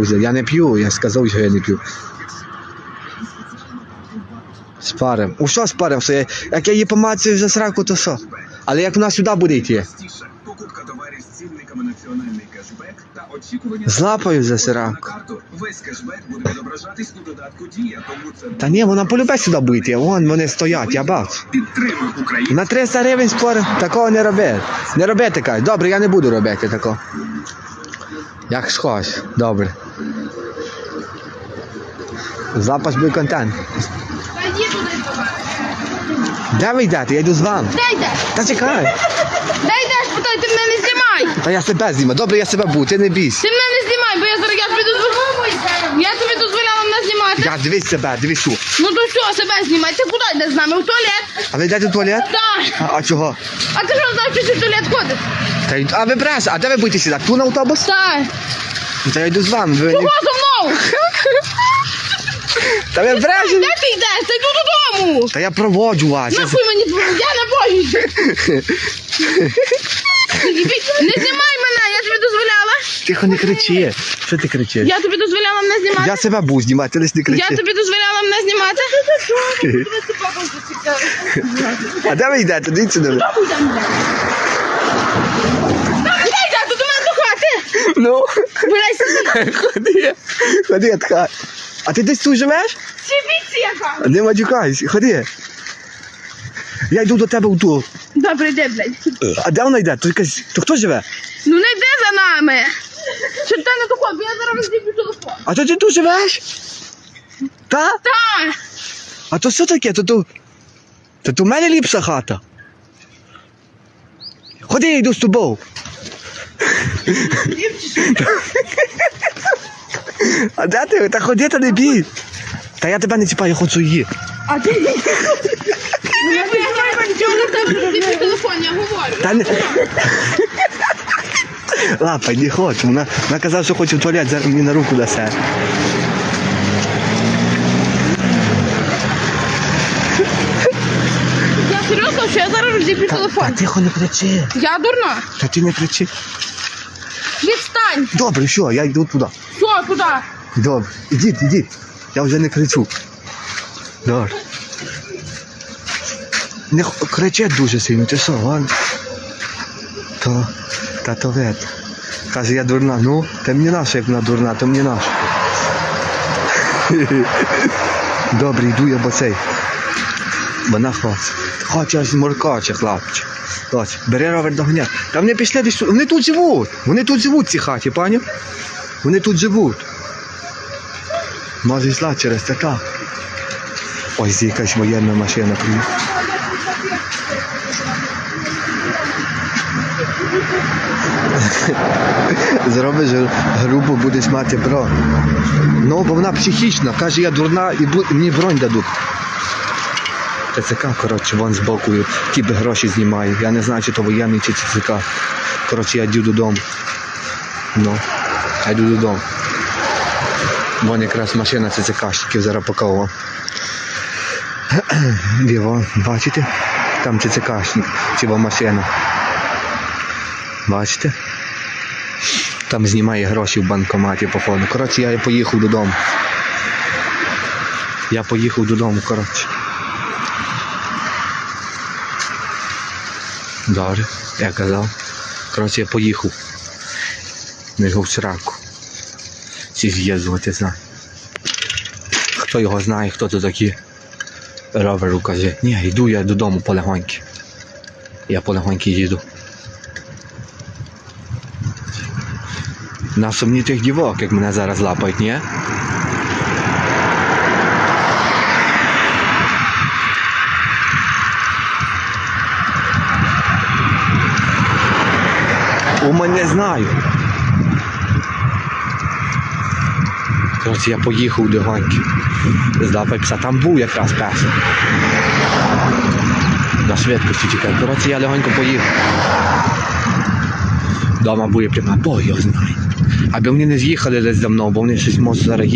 взяв. Я не п'ю, я сказав, що я не п'ю. Спарим. У що спарим? Що як я її помацаю за сраку, то що? Але як вона сюди буде йти? Злапаю за сраку. Та ні, вона полюбе сюди буде. Вон вони стоять, я бачу. На 300 гривень спор такого не робити. Не робити кажуть. Добре, я не буду робити такого. Як схож, добре. Запас буде контент. Де ви йдете? Я йду з вами. Де йдеш? Та чекай. Де йдеш, питай, ти мене не знімай. Та я себе знімаю. Добре, я себе буду, ти не бійся. Ти мене не знімай, бо я зараз я тобі дозволяла. Я тобі дозволяла мене знімати. Я дивись себе, дивись ту. Ну то все, себе знімай. Ти куди йдеш з нами? У туалет? А ви йдете в туалет? Так. А, а чого? А ти що знаєш, що ти в туалет ходиш? Та, й- а ви бреш, а де ви будете сідати? Ту на автобус? Так. Та я йду з вами. Ви... Чого не- мною? Та ви? Де ти йдеш? Та йду додому. Та я проводжу вас. Я... Нахуй мені, я не боюсь. Не знімай мене, я тобі дозволяла. Тихо, не кричи. Що ти кричиш? Я тобі дозволяла мене знімати. Я себе буду знімати, ти лиш не кричи. Я тобі дозволяла мене знімати. А де ви йдете? Дивіться на мене. Куди йдеш? До мене до хати. Ну, Блядь, сиди. ходи. Ходи, така. А ти десь тут живеш? Сібіться яка. Не матюкайся, ходи. Я йду до тебе в ту. Добре, йди, блядь. А де вона йде? То, якась... то хто живе? Ну не йди за нами. Щоб ти не доходив, бо я зараз розіб'ю телефон. А то ти тут живеш? Та? Так. А то що таке? То то. То то в мене ліпша хата. Ходи, я йду з тобою. А де ти? Та ходи, та не бій. Та я тебе не чіпаю, я хочу її. А ти? Ну розіб'ю телефон, я говорю. Та не. Лапай, не хочу. Вона, вона казала, що хоче в туалет, зараз мені на руку дасе. Я серйозно, що я зараз розіб'ю Та, тихо не кричи. Я дурна. Та ти не кричи. Відстань. Добре, що, я йду туди. Що, куди? Добре, ідіть, ідіть. Я вже не кричу. Добре. Не х- дуже сильно, ти що, Вань? То, та то вет. Каже, я дурна. Ну, та мені наша, як вона дурна, то мені наша. Добре, йду я бо цей. Вона хоче. Хоче аж моркоче, хлопче. Ось, бери ровер догоня. Та вони пішли десь. Вони тут живуть. Вони тут живуть в цій хаті, пані. Вони тут живуть. Може йшла через це так. Ось якась воєнна машина приїхала. Зробиш грубо, будеш мати бронь. Ну, бо вона психічна, каже, я дурна і мені бронь дадуть. ТЦК, коротше, вон збоку кіпи гроші знімає. Я не знаю, чи то воєнний, чи ТЦК. Коротше, я йду додому. Ну, я йду додому. Вон якраз машина ЦЦКшників зараз покажу. Де бачите? Там ЦЦКшник, во машина. Бачите? Там знімає гроші в банкоматі, походу. Коротше, я поїхав додому. Я поїхав додому, коротше. Добре, я казав. Коротше, я поїхав. Не його в сраку. Ці знає. Хто його знає, хто то такі. Роверу каже, ні, йду я додому полегоньки. Я полегоньки їду. На сумні тих дівок, як мене зараз лапають, ні? Ума не знаю. Коротше, я поїхав до гонки. Здав пса. Там був якраз пес. На швидкості тікає. Коротше, я легонько поїхав. Дома буде прямо, бо його знає. Аби вони не з'їхали десь за мною, бо вони щось можуть зараз їхати.